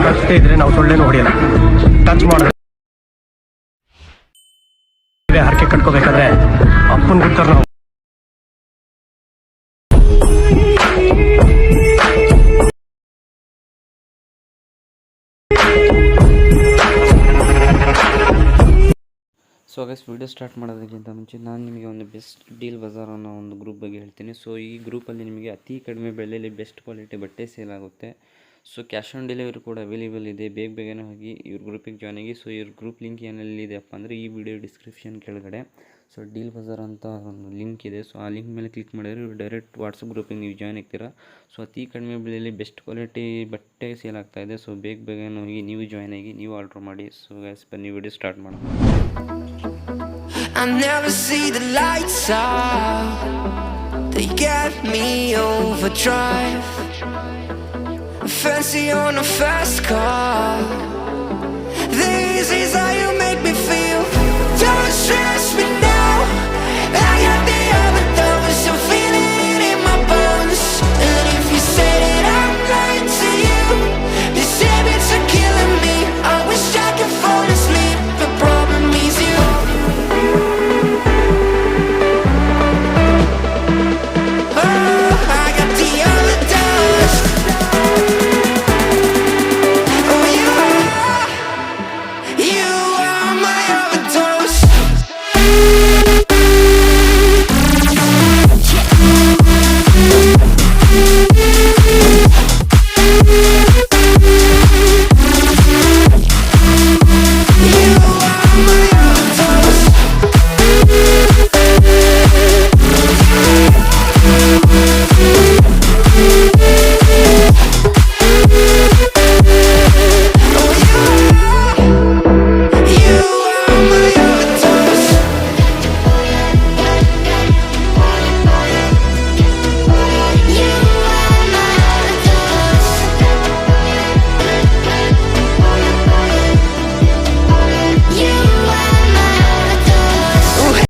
ಕಷ್ಟೇ ಇದ್ರೆ ನಾವು ಸೊಳ್ಳೆನೂ ಹೊಡೆಯಲ್ಲ. ಟಚ್ ಮಾಡಿದ್ರೆ ಹರಕೆ ಕಟ್ಕೋಬೇಕಾದ್ರೆ ಅಪ್ಪನ ಗೊತ್ತಾರ ನಾವು. ಸೊ ಗೈಸ್ ವಿಡಿಯೋ ಸ್ಟಾರ್ಟ್ ಮಾಡೋದಕ್ಕಿಂತ ಮುಂಚೆ ನಾನು ನಿಮಗೆ ಒಂದು ಬೆಸ್ಟ್ ಡೀಲ್ ಬಜಾರ್ ಅನ್ನೋ ಒಂದು ಗ್ರೂಪ್ ಬಗ್ಗೆ ಹೇಳ್ತೀನಿ. ಸೊ ಈ ಗ್ರೂಪಲ್ಲಿ ನಿಮಗೆ ಅತಿ ಕಡಿಮೆ ಬೆಲೆಯಲ್ಲಿ ಬೆಸ್ಟ್ ಕ್ವಾಲಿಟಿ ಬಟ್ಟೆ ಸೇಲ್ ಆಗುತ್ತೆ. ಸೊ ಕ್ಯಾಶ್ ಆನ್ ಡೆಲಿವರಿ ಕೂಡ ಅವೈಲೇಬಲ್ ಇದೆ. ಬೇಗ ಬೇಗನೆ ಹೋಗಿ ಇವ್ರ ಗ್ರೂಪಿಗೆ ಜಾಯ್ನ್ ಆಗಿ. ಸೊ ಇವ್ರ ಗ್ರೂಪ್ ಲಿಂಕ್ ಏನಲ್ಲಿದೆಯಪ್ಪ ಅಂದರೆ ಈ ವಿಡಿಯೋ ಡಿಸ್ಕ್ರಿಪ್ಷನ್ ಕೆಳಗಡೆ. ಸೊ ಡೀಲ್ ಬಜಾರ್ ಅಂತ ಒಂದು ಲಿಂಕ್ ಇದೆ. ಸೊ ಆ ಲಿಂಕ್ ಮೇಲೆ ಕ್ಲಿಕ್ ಮಾಡಿದ್ರೆ ಡೈರೆಕ್ಟ್ ವಾಟ್ಸಪ್ ಗ್ರೂಪಿಗೆ ನೀವು ಜಾಯ್ನ್ ಆಗ್ತೀರಾ. ಸೊ ಅತಿ ಕಡಿಮೆ ಬೆಲೆಯಲ್ಲಿ ಬೆಸ್ಟ್ ಕ್ವಾಲಿಟಿ ಬಟ್ಟೆ ಸೇಲ್ ಆಗ್ತಾ ಇದೆ. ಸೊ ಬೇಗ ಬೇಗನೆ ಹೋಗಿ ನೀವು ಜಾಯ್ನ್ ಆಗಿ, ನೀವು ಆರ್ಡ್ರ್ ಮಾಡಿ. ಸೊ ಗ್ಯಾಸ್ ಬನ್ನಿ ವಿಡಿಯೋ ಸ್ಟಾರ್ಟ್ ಮಾಡೋಣ. They get me overdrive. Fancy on a fast car.